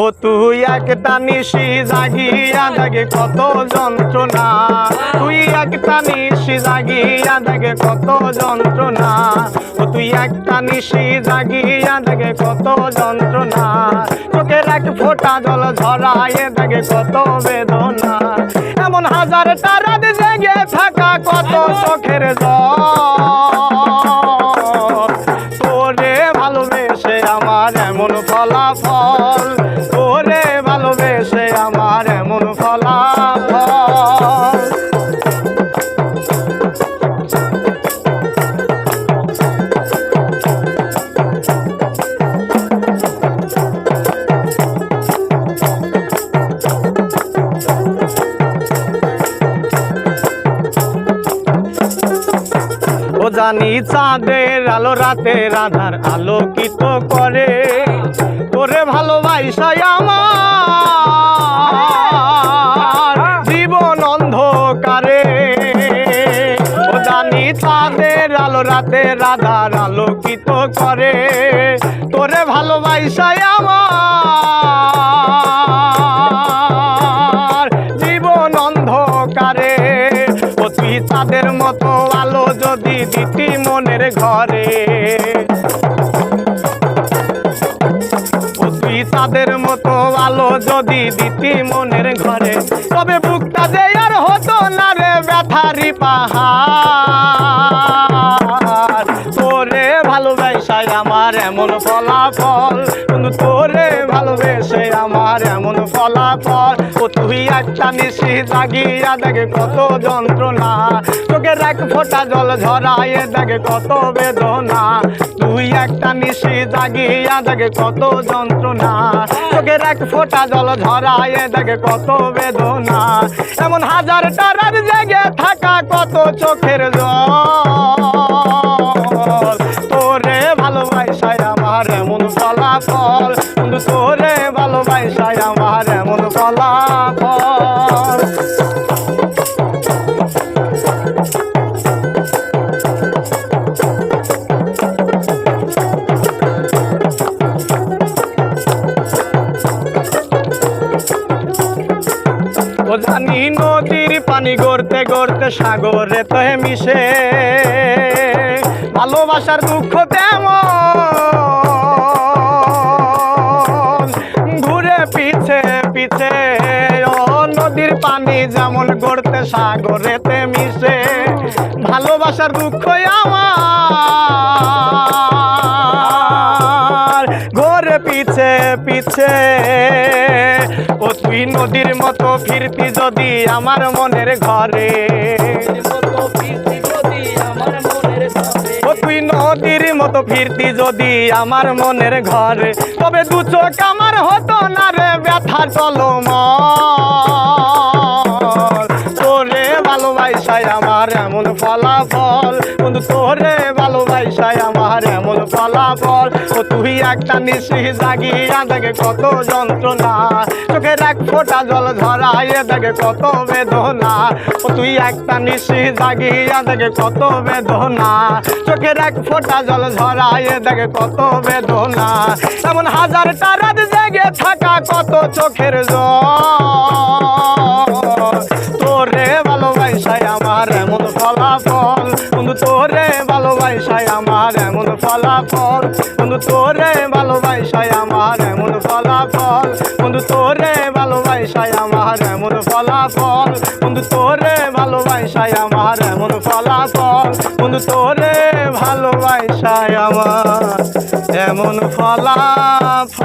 ও তুই একটা নিশি জাগিয়া দেখে কত যন্ত্রণা। তুই একটা নিশি জাগিয়া দেখে কত যন্ত্রণা। ও তুই একটা নিশি জাগিয়া দেখে কত যন্ত্রণা। চোখের এক ফোঁটা জল ঝরায়ে দেখে কত বেদনা। এমন হাজার তারাত জেগে থাকা কত চোখের তোরে ভালোবেসে আমার ফলাফল জানি চাঁদের আলো রাতের আধার আলোকিত করে। তোরে ভালোবাসাই আমার চাঁদের আলো, রাতের আধার আলোকিত করে। তোরে ভালোবাসাই আমার। জীবন অন্ধকারে ও তুই চাঁদের মতো আলো যদি দিতি মনের ঘরে। তুই মতো আলো যদি দিতি মনের ঘরে। তবে বুকটা যে আর হতো না রে, ব্যথারি পাহাড়। আমার এমন ফলাফল। তোরে ভালোবেসে আমার এমন ফলাফল। ও তুই একটা নিশি জাগিয়া দেখে কত যন্ত্রণা। তোকে এক ফোটা জল ঝরাইয়ে দেখে কত বেদনা। তুই একটা নিশি জাগিয়া দেখে কত যন্ত্রণা। তোকে এক ফোটা জল ঝরাইয়ে দেখে কত বেদনা। এমন হাজার তারার জেগে থাকা কত চোখের জল। তোরে ভালোবাসায় আমার এমন ফলাফল জানি নদীর পানি গড়তে গড়তে সাগরে তো মিশে, ভালোবাসার দুঃখ তেমন পিছে ও নদীর পানি যেমন গড়তে সাগরেতে মিশে ভালোবাসার দুঃখ আমার। ঘরে পিছে পিছে তুই নদীর মতো ফিরতি যদি আমার মনের ঘরে। তুই নদীর মতো ফিরতি যদি আমার মনের ঘরে। তবে দু চোখ আমার হতো না রে ব্যথা চলম তোরে ভালোবাসায় আমার এমন ফলাফল। কিন্তু তোরে ভালোবাসায় আমার এমন ফলাফল ও তুই একটা নিশি জাগিয়া দেখে কত যন্ত্রণা। চোখের এক ফোঁটা জল ঝরাইয়ে দেখে কত বেদনা। ও তুই একটা নিশি জাগিয়া দেখে কত বেদনা। চোখের এক ফোঁটা জল ঝরাইয়ে দেখে কত বেদনা। এমন হাজার তারাত জেগে থাকা কত চোখের জল। তোরে ভালোবাসায় আমার এমন ফলাফল। বন্ধু, তোরে ভালোবাসায় আমার এমন ফলাফল। বন্ধু, তোরে ভালোবাসায় আমার এমন ফলাফল। বন্ধু, তোরে ভালোবাসায় আমার এমন ফলাফল। বন্ধু, তোরে ভালোবাসায় আমার এমন ফলাফল। বন্ধু, তোরে ভালোবাসায় আমার এমন ফলাফল।